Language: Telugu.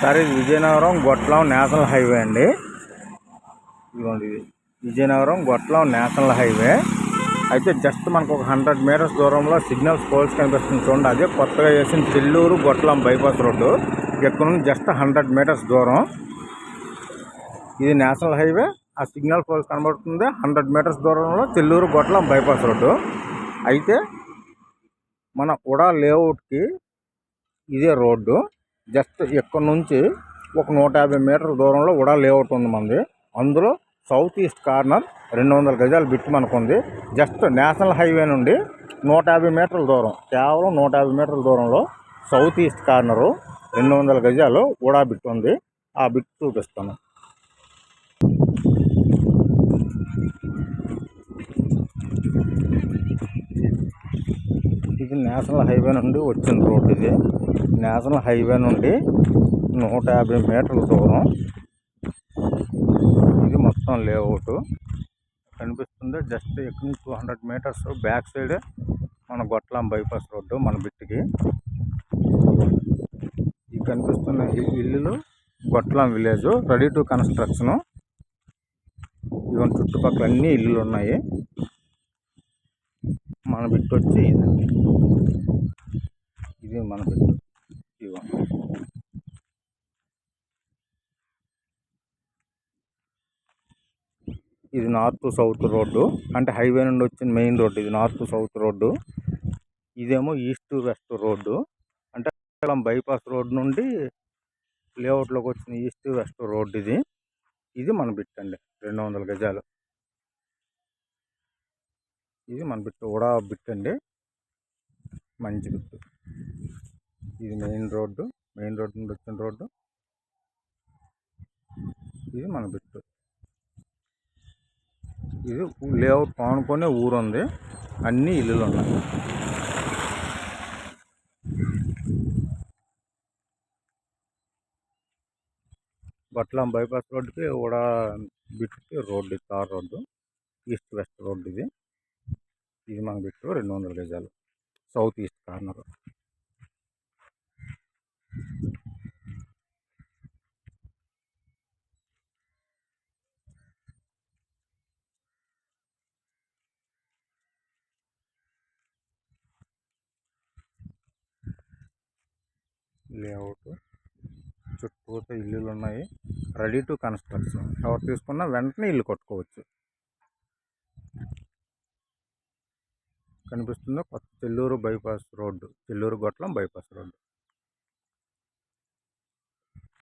సార్ ఇది విజయనగరం గొట్లం నేషనల్ హైవే అండి. ఇదిగోండి ఇది. Vizianagaram Gotlam national highway. అయితే జస్ట్ మనకు ఒక హండ్రెడ్ మీటర్స్ దూరంలో సిగ్నల్స్ పోల్స్ కనిపిస్తుంది చూడండి. అదే కొత్తగా చేసిన చెల్లూరు గొట్లం బైపాస్ రోడ్డు. ఇక్కడ నుండి జస్ట్ హండ్రెడ్ మీటర్స్ దూరం. ఇది నేషనల్ హైవే. ఆ సిగ్నల్ పోల్స్ కనబడుతుంది. హండ్రెడ్ మీటర్స్ దూరంలో చెల్లూరు గొట్లం బైపాస్ రోడ్డు. అయితే మన ఉడా లేఅవుట్కి ఇదే రోడ్డు. జస్ట్ ఇక్కడ నుంచి ఒక నూట యాభై మీటర్ల దూరంలో ఉడా లేఅవుట్ ఉంది మనది. అందులో సౌత్ ఈస్ట్ కార్నర్ రెండు వందల గజాలు బిట్ మనకుంది జస్ట్ నేషనల్ హైవే నుండి నూట యాభై మీటర్ల దూరం కేవలం నూట యాభై మీటర్ల దూరంలో సౌత్ ఈస్ట్ కార్నరు రెండు వందల గజాలు ఉడా బిట్ ఉంది. ఆ బిట్ చూపిస్తాను ఇది నేషనల్ హైవే నుండి వచ్చిన రోడ్డు ఇది. నేషనల్ హైవే నుండి నూట యాభై మీటర్ల దూరం. ఇది మొత్తం లేఅవుట్. కనిపిస్తుంది జస్ట్ ఇక్కడ నుంచి two hundred metres back side మన గొట్లం బైపాస్ రోడ్డు మన బిట్టికి. ఈ కనిపిస్తున్న ఇల్లులు Gotlam village ready to construction. ఇవన్నీ చుట్టుపక్కల అన్ని ఇల్లులు ఉన్నాయి. మన బిట్టు వచ్చి ఇదండి ఇది మన బిట్టు ఇవ్వం ఇది నార్త్ సౌత్ రోడ్డు అంటే హైవే నుండి వచ్చిన మెయిన్ రోడ్డు ఇది నార్త్ సౌత్ రోడ్డు. ఇదేమో ఈస్ట్ వెస్ట్ రోడ్డు అంటే బైపాస్ రోడ్ నుండి లేఅవుట్లోకి వచ్చిన ఈస్ట్ వెస్ట్ రోడ్డు ఇది. ఇది మన బిట్ అండి రెండు వందల గజాలు. ఇది మన బిట్ ఉడా బిట్ అండి మంచి బిట్ ఇది మెయిన్ రోడ్డు. మెయిన్ రోడ్డు నుండి వచ్చిన రోడ్డు. ఇది మన బిట్టు. ఇది లేఅవుట్ ఆనుకునే ఊరు ఉంది అన్ని ఇల్లులు ఉన్నాయి బట్లం బైపాస్ రోడ్డుకి కూడా బిట్కి road tar road. East west road ఇది. ఇది బిట్టు రెండు వందల గజాలు. South east corner. లేఅవుట్. చుట్టూతో ఇల్లులు ఉన్నాయి రెడీ టు కన్స్ట్రక్షన్. ఎవరు తీసుకున్నా వెంటనే ఇల్లు కట్టుకోవచ్చు. కనిపిస్తుందో కొత్త Chelluru bypass road Chelluru Gotlam bypass road.